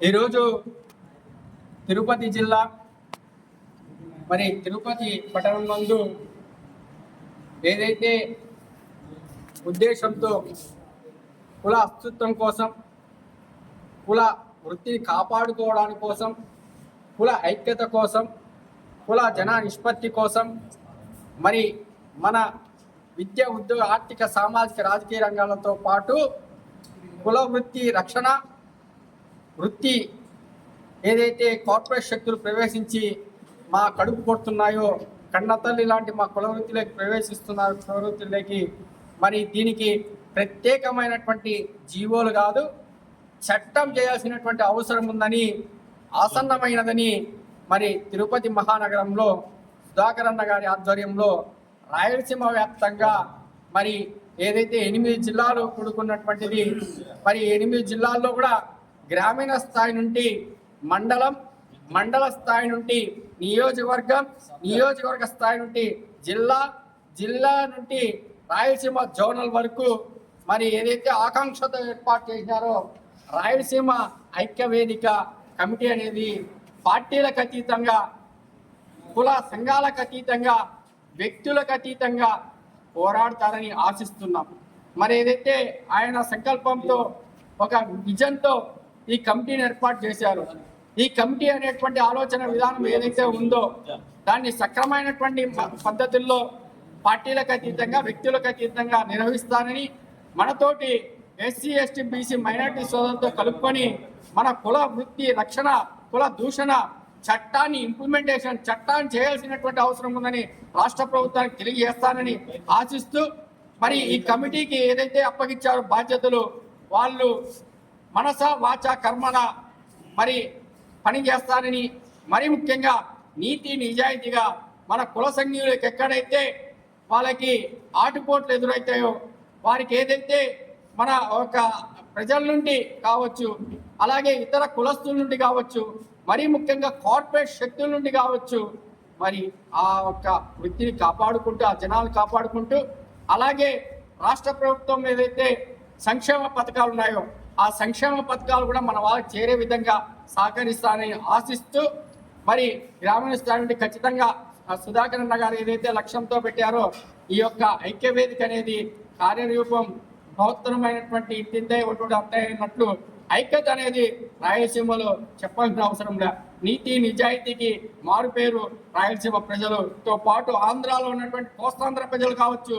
ఈరోజు తిరుపతి జిల్లా మరి తిరుపతి పట్టణం నందు ఏదైతే ఉద్దేశంతో కుల అస్తిత్వం కోసం కుల వృత్తిని కాపాడుకోవడానికి కోసం కుల ఐక్యత కోసం కుల జన నిష్పత్తి కోసం మరి మన విద్య ఉద్యోగ ఆర్థిక సామాజిక రాజకీయ రంగాలతో పాటు కుల వృత్తి రక్షణ వృత్తి ఏదైతే కార్పొరేట్ శక్తులు ప్రవేశించి మా కడుపు కొడుతున్నాయో కన్నతల్లి లాంటి మా కుల వృత్తిలోకి ప్రవేశిస్తున్నారు కులవృత్తిలోకి మరి దీనికి ప్రత్యేకమైనటువంటి జీవోలు కాదు చట్టం చేయాల్సినటువంటి అవసరం ఉందని ఆసన్నమైనదని మరి తిరుపతి మహానగరంలో సుధాకర్ అన్న గారి ఆధ్వర్యంలో రాయలసీమ వ్యాప్తంగా మరి ఏదైతే ఎనిమిది జిల్లాలు కూడుకున్నటువంటిది మరి ఎనిమిది జిల్లాల్లో కూడా గ్రామీణ స్థాయి నుండి మండలం మండల స్థాయి నుండి నియోజకవర్గం నియోజకవర్గ స్థాయి నుండి జిల్లా జిల్లా నుండి రాయలసీమ జోనల్ వరకు మరి ఏదైతే ఆకాంక్షతో ఏర్పాటు చేసినారో రాయలసీమ ఐక్యవేదిక కమిటీ అనేది పార్టీలకు అతీతంగా కుల సంఘాలకు అతీతంగా వ్యక్తులకు అతీతంగా పోరాడతారని ఆశిస్తున్నాం. మరి ఏదైతే ఆయన సంకల్పంతో ఒక విజన్తో ఈ కమిటీని ఏర్పాటు చేశారు. ఈ కమిటీ అనేటువంటి ఆలోచన విధానం ఏదైతే ఉందో దాన్ని సక్రమైనటువంటి పద్ధతుల్లో పార్టీలకు అతీతంగా వ్యక్తులకు అతీతంగా నిర్వహిస్తానని మనతోటి ఎస్సీ ఎస్టీ బీసీ మైనార్టీ సోదరులతో కలుపుకొని మన కుల వృత్తి రక్షణ కుల దూషణ చట్టాన్ని ఇంప్లిమెంటేషన్ చట్టాన్ని చేయాల్సినటువంటి అవసరం ఉందని రాష్ట్ర ప్రభుత్వానికి తెలియజేస్తానని ఆశిస్తూ మరి ఈ కమిటీకి ఏదైతే అప్పగించారో బాధ్యతలు వాళ్ళు మనస వాచ కర్మల మరి పని చేస్తానని మరి ముఖ్యంగా నీతి నిజాయితీగా మన కుల సంఘీయులకు ఎక్కడైతే వాళ్ళకి ఆటుపోట్లు ఎదురవుతాయో వారికి ఏదైతే మన ఒక ప్రజల నుండి కావచ్చు అలాగే ఇతర కులస్తుల నుండి కావచ్చు మరి ముఖ్యంగా కార్పొరేట్ శక్తుల నుండి కావచ్చు మరి ఆ యొక్క వృత్తిని కాపాడుకుంటూ ఆ జనాలు కాపాడుకుంటూ అలాగే రాష్ట్ర ప్రభుత్వం ఏదైతే సంక్షేమ పథకాలు ఉన్నాయో ఆ సంక్షేమ పథకాలు కూడా మన వాళ్ళకి చేరే విధంగా సహకరిస్తానని ఆశిస్తూ మరి గ్రామీణ స్థాయి ఖచ్చితంగా ఆ సుధాకర్ అన్న గారు ఏదైతే లక్ష్యంతో పెట్టారో ఈ యొక్క ఐక్యవేదిక అనేది కార్యరూపం బహుత్తరమైనటువంటి ఇంటిందే ఒకటి అన్నట్లు ఐక్యత అనేది రాయలసీమలో చెప్పాల్సిన అవసరం లే. నీతి నిజాయితీకి మారు పేరు రాయలసీమ ప్రజలతో పాటు ఆంధ్రాలో ఉన్నటువంటి కోస్తాంధ్ర ప్రజలు కావచ్చు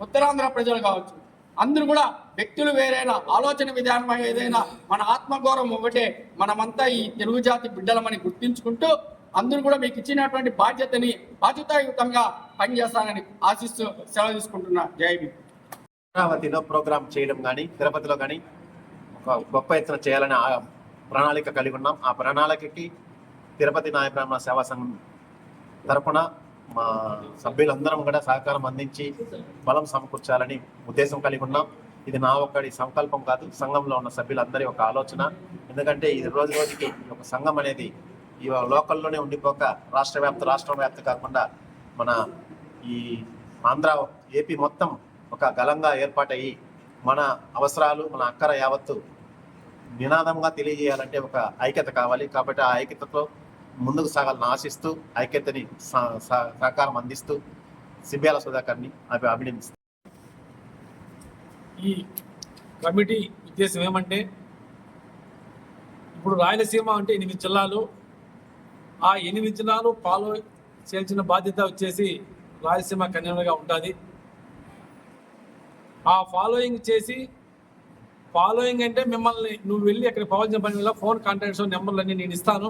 ఉత్తరాంధ్ర ప్రజలు కావచ్చు. అందరూ కూడా వ్యక్తులు వేరైనా ఆలోచన విధానం ఏదైనా మన ఆత్మగౌరవం ఒకటే మనమంతా ఈ తెలుగు జాతి బిడ్డలమని గుర్తించుకుంటూ అందరూ కూడా మీకు ఇచ్చినటువంటి బాధ్యతని బాధ్యతాయుతంగా పనిచేస్తానని ఆశిస్తూ సెలవు తీసుకుంటున్నా. జై అమరావతిలో ప్రోగ్రామ్ చేయడం కానీ తిరుపతిలో కానీ ఒక గొప్ప ఎత్తున చేయాలని ఆ ప్రణాళిక కలిగి ఉన్నాం. ఆ ప్రణాళికకి తిరుపతి నాయబ్రాహ్మణ సేవా సంఘం తరపున మా సభ్యులందరం కూడా సహకారం అందించి బలం సమకూర్చాలని ఉద్దేశం కలిగి ఉన్నాం. ఇది నా ఒక్కడి సంకల్పం కాదు సంఘంలో ఉన్న సభ్యులందరి ఒక ఆలోచన. ఎందుకంటే ఇది రోజు రోజుకి ఒక సంఘం అనేది ఈ లోకల్లోనే ఉండిపోక రాష్ట్ర వ్యాప్త రాష్ట్రం వ్యాప్త కాకుండా మన ఈ ఆంధ్ర ఏపీ మొత్తం ఒక గలంగా ఏర్పాటయ్యి మన అవసరాలు మన అక్కర యావత్తు నినాదంగా తెలియజేయాలంటే ఒక ఐక్యత కావాలి. కాబట్టి ఆ ఐక్యతతో ముందుకు సాగాలని ఆశిస్తూ ఐక్యతని స- సహకారం అందిస్తూ సిబ్యాల సుధాకర్ని అవి అభినందిస్తాను ఈ కమిటీ ఉద్దేశం ఏమంటే ఇప్పుడు రాయలసీమ అంటే ఎనిమిది జిల్లాలు. ఆ ఎనిమిది జిల్లాలు ఫాలో చేయాల్సిన బాధ్యత వచ్చేసి రాయలసీమ కన్వీనర్గా ఉంటుంది ఆ ఫాలోయింగ్ చేసి ఫాలోయింగ్ అంటే మిమ్మల్ని నువ్వు వెళ్ళి అక్కడ కావాల్సిన పని వల్ల ఫోన్ కాంటాక్ట్స్ నెంబర్లు అన్ని నేను ఇస్తాను.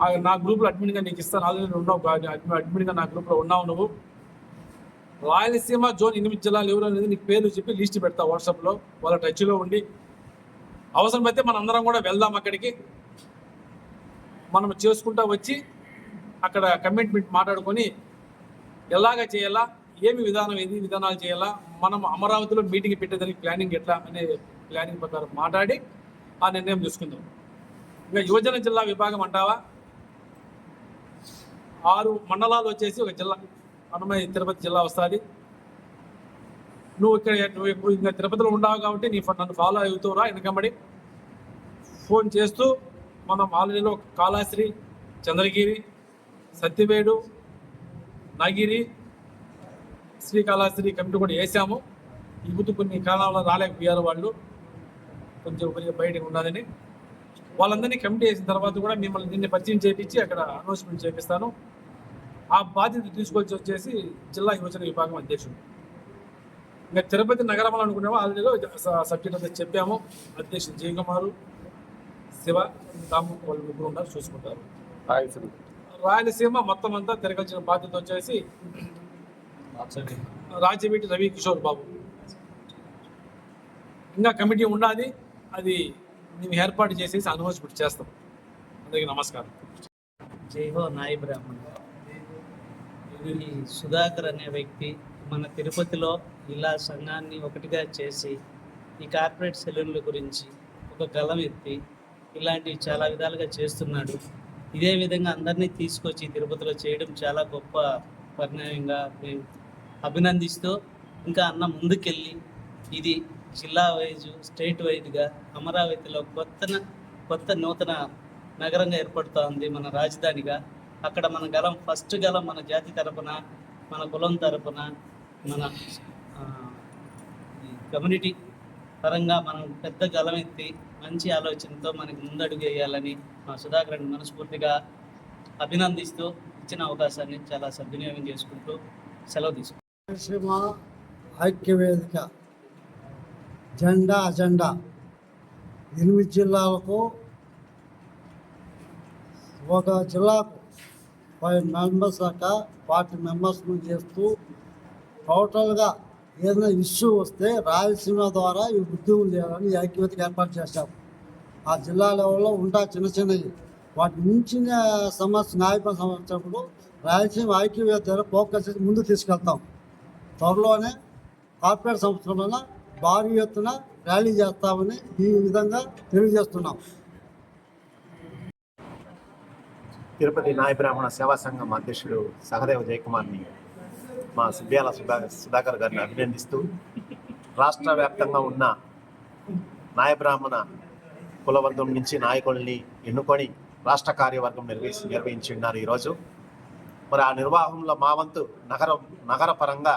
నా గ్రూప్లో అడ్మిన్గా నీకు ఇస్తాను ఆల్రెడీ ఉన్నావు అడ్మిన్- అడ్మిన్గా నా గ్రూప్లో ఉన్నావు నువ్వు. రాయలసీమ జోన్ ఎనిమిది జిల్లాలు ఎవరు అనేది నీకు పేర్లు చెప్పి లిస్ట్ పెడతా వాట్సాప్లో వాళ్ళ టచ్లో ఉండి. అవసరమైతే మనం అందరం కూడా వెళ్దాం అక్కడికి. మనం చేసుకుంటా వచ్చి అక్కడ కమిట్మెంట్ మాట్లాడుకొని ఎలాగ చేయాలా ఏమి విధానం ఏది విధానాలు చేయాలా మనం అమరావతిలో మీటింగ్ పెట్టేదానికి ప్లానింగ్ ఎట్లా అనే ప్లానింగ్ ప్రకారం మాట్లాడి ఆ నిర్ణయం తీసుకుందాం. ఇంకా యువజన జిల్లా విభాగం అంటావా? ఆరు మండలాలు వచ్చేసి ఒక జిల్లా అన్నమయ్య తిరుపతి జిల్లా వస్తుంది. నువ్వు ఇక్కడ నువ్వు ఇప్పుడు ఇంకా తిరుపతిలో ఉన్నావు కాబట్టి నీ నన్ను ఫాలో అవుతావురా వెనకబడి. ఫోన్ చేస్తూ మనం ఆల్రెడీలో కాళాశ్రీ చంద్రగిరి సత్యవేడు నగిరి శ్రీకాళాశ్రీ కమిటీ కూడా వేసాము. ఈ కొన్ని కాలంలో రాలేకపోయారు వాళ్ళు. కొంచెం కొంచెం బయటకు ఉన్నదని వాళ్ళందరినీ కమిటీ వేసిన తర్వాత కూడా మిమ్మల్ని దీన్ని పరిచయం చేయించి అక్కడ అనౌన్స్మెంట్ చేపిస్తాను. ఆ బాధ్యత తీసుకొచ్చి వచ్చేసి జిల్లా యువజన విభాగం అధ్యక్షుడు. ఇంకా తిరుపతి నగరం అనుకునేవా ఆల్రెడీలో సబ్జెక్ట్ అంతా చెప్పాము. అధ్యక్షుడు జయకుమారు శివ రాము వాళ్ళు ముగ్గురు ఉన్నారు చూసుకుంటారు. రాయలసీమ. మొత్తం అంతా తిరగాల్సిన బాధ్యత వచ్చేసి రాజవీటి రవి కిషోర్ బాబు. ఇంకా కమిటీ ఉండాలి. అది మేము ఏర్పాటు చేసేసి అనౌన్స్మెంట్ చేస్తాం. అందరికీ నమస్కారం. జై హో నాయి బ్రాహ్మణ్ ఈ సుధాకర్ అనే వ్యక్తి మన తిరుపతిలో ఇలా సంఘాన్ని ఒకటిగా చేసి ఈ కార్పొరేట్ సెలూన్ల గురించి ఒక గలం ఎత్తి ఇలాంటివి చాలా విధాలుగా చేస్తున్నాడు. ఇదే విధంగా అందరినీ తీసుకొచ్చి తిరుపతిలో చేయడం చాలా గొప్ప పరిణామంగా మేము అభినందిస్తూ ఇంకా అన్న ముందుకెళ్ళి ఇది జిల్లా వైజ్ స్టేట్ వైజ్గా అమరావతిలో కొత్త కొత్త నూతన నగరంగా ఏర్పడుతూ ఉంది మన రాజధానిగా. అక్కడ మన గలం ఫస్ట్ గలం మన జాతి తరపున మన కులం తరపున మన కమ్యూనిటీ పరంగా మనం పెద్ద గలం ఎత్తి మంచి ఆలోచనతో మనకి ముందడుగు వేయాలని మా సుధాకర్ మనస్ఫూర్తిగా అభినందిస్తూ ఇచ్చిన అవకాశాన్ని చాలా సద్వినియోగం చేసుకుంటూ సెలవు తీసుకుంటాం ఐక్యవేదిక జెండా అజెండా ఎనిమిది జిల్లాలకు ఒక జిల్లాకు ఫైవ్ మెంబర్స్ దాకా ఫార్టీ మెంబర్స్ను చేస్తూ టోటల్గా ఏదైనా ఇష్యూ వస్తే రాయలసీమ ద్వారా ఈ ఉద్యోగం చేయాలని ఈ ఐక్యవేదిక ఏర్పాటు చేశాం ఆ జిల్లా లెవెల్లో ఉంటా చిన్న చిన్నవి. వాటి మించిన సమస్య న్యాయపర సమస్యప్పుడు రాయలసీమ ఐక్యవేదిక ద్వారా ఫోకస్ చేసి ముందు తీసుకెళ్తాం. త్వరలోనే కార్పొరేట్ సంస్థల భారీ ఎత్తున ర్యాలీ చేస్తామని ఈ విధంగా తెలియజేస్తున్నాం. తిరుపతి నాయ బ్రాహ్మణ సేవా సంఘం అధ్యక్షుడు సహదేవ జయకుమార్ని మా సుబ్యాల సుధా సుధాకర్ గారిని అభినందిస్తూ రాష్ట్ర వ్యాప్తంగా ఉన్న నాయ బ్రాహ్మణ కులవర్గం నుంచి నాయకుల్ని ఎన్నుకొని రాష్ట్ర కార్యవర్గం నిర్వహించి నిర్వహించి ఉన్నారు ఈరోజు. మరి ఆ నిర్వాహంలో మా వంతు నగరం నగర పరంగా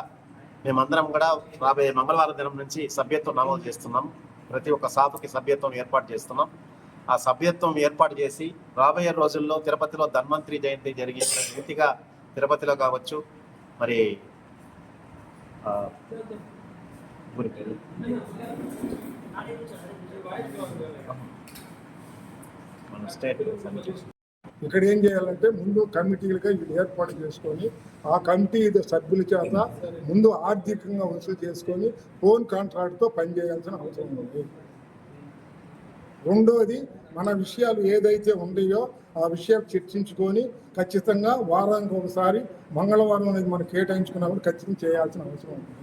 మేమందరం కూడా రాబోయే మంగళవారం దినం నుంచి సభ్యత్వం నమోదు చేస్తున్నాం. ప్రతి ఒక్క సాపుకి సభ్యత్వం ఏర్పాటు చేస్తున్నాం. ఆ సభ్యత్వం ఏర్పాటు చేసి రాబోయే రోజుల్లో తిరుపతిలో ధన్వంతరి జయంతి జరిగే రీతిగా తిరుపతిలో కావచ్చు. మరి మన స్టేట్ ఇక్కడ ఏం చేయాలంటే ముందు కమిటీలుగా వీళ్ళు ఏర్పాటు చేసుకొని ఆ కమిటీ సభ్యుల చేత ముందు ఆర్థికంగా వసూలు చేసుకొని ఫోన్ కాంట్రాక్ట్తో పనిచేయాల్సిన అవసరం ఉంది. రెండోది మన విషయాలు ఏదైతే ఉన్నాయో ఆ విషయాలు చర్చించుకొని ఖచ్చితంగా వారానికి ఒకసారి మంగళవారం అనేది మనం కేటాయించుకున్నప్పుడు ఖచ్చితంగా చేయాల్సిన అవసరం ఉంది.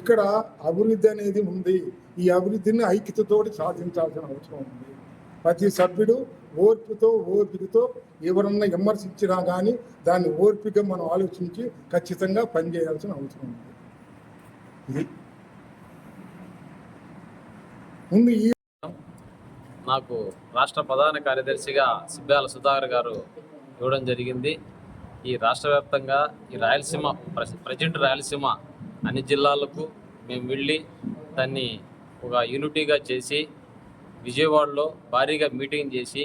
ఇక్కడ అభివృద్ధి అనేది ఉంది. ఈ అభివృద్ధిని ఐక్యతతోటి సాధించాల్సిన అవసరం ఉంది. ప్రతి సభ్యుడు ఓర్పుతో ఓర్పుతో ఎవరన్నా విమర్శించినా కానీ దాన్ని ఓర్పుగా మనం ఆలోచించి ఖచ్చితంగా పనిచేయాల్సిన అవసరం ఉంది. ఇది ముందు ఈ నాకు రాష్ట్ర ప్రధాన కార్యదర్శిగా సిబ్బాల సుధాకర్ గారు ఇవ్వడం జరిగింది. ఈ రాష్ట్ర వ్యాప్తంగా ఈ రాయలసీమ ప్ర- ప్రజెంట్ రాయలసీమ అన్ని జిల్లాలకు మేము వెళ్ళి దాన్ని ఒక యూనిటీగా చేసి విజయవాడలో భారీగా మీటింగ్ చేసి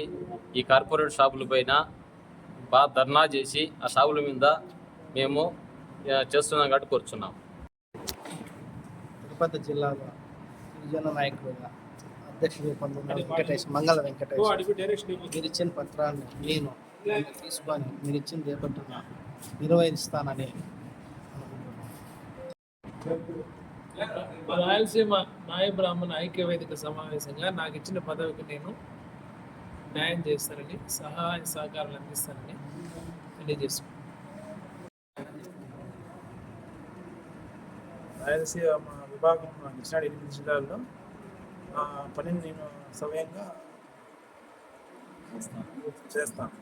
ఈ కార్పొరేట్ షాపుల పైన బాగా ధర్నా చేసి ఆ షాపుల మీద మేము చేస్తున్నాం కాబట్టి కూర్చున్నాం. తిరుపతి జిల్లాలో గిరిజన నాయకులుగా అధ్యక్షుడు పొందిన వెంకటేష్ మంగళ వెంకటేష్. మీరు ఇచ్చిన పత్రాన్ని నేను తీసుకొని మీరు ఇచ్చిన రేపటిన నిర్వహిస్తానని రాయలసీమ నాయ బ్రాహ్మణ ఐక్య వేదిక సమావేశంగా నాకు ఇచ్చిన పదవికి నేను న్యాయం చేస్తానని సహాయ సహకారాలు అందిస్తానని తెలియజేస్తున్నాను రాయలసీమ విభాగం కృష్ణా ఎనిమిది జిల్లాల్లో ఆ పనిని నేను సమయంగా చేస్తాను.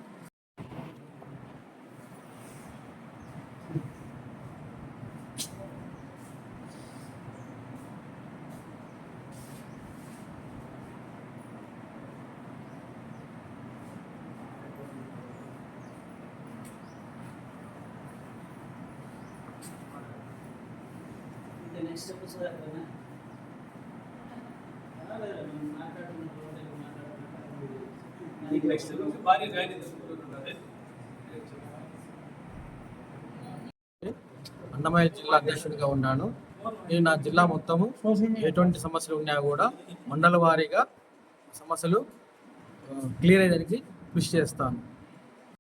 అన్నమయ్య జిల్లా అధ్యక్షుడిగా ఉన్నాను. నేను నా జిల్లా మొత్తము ఎటువంటి సమస్యలు ఉన్నా కూడా మండల వారీగా సమస్యలు క్లియర్ అయ్యేదానికి కృషి చేస్తాను.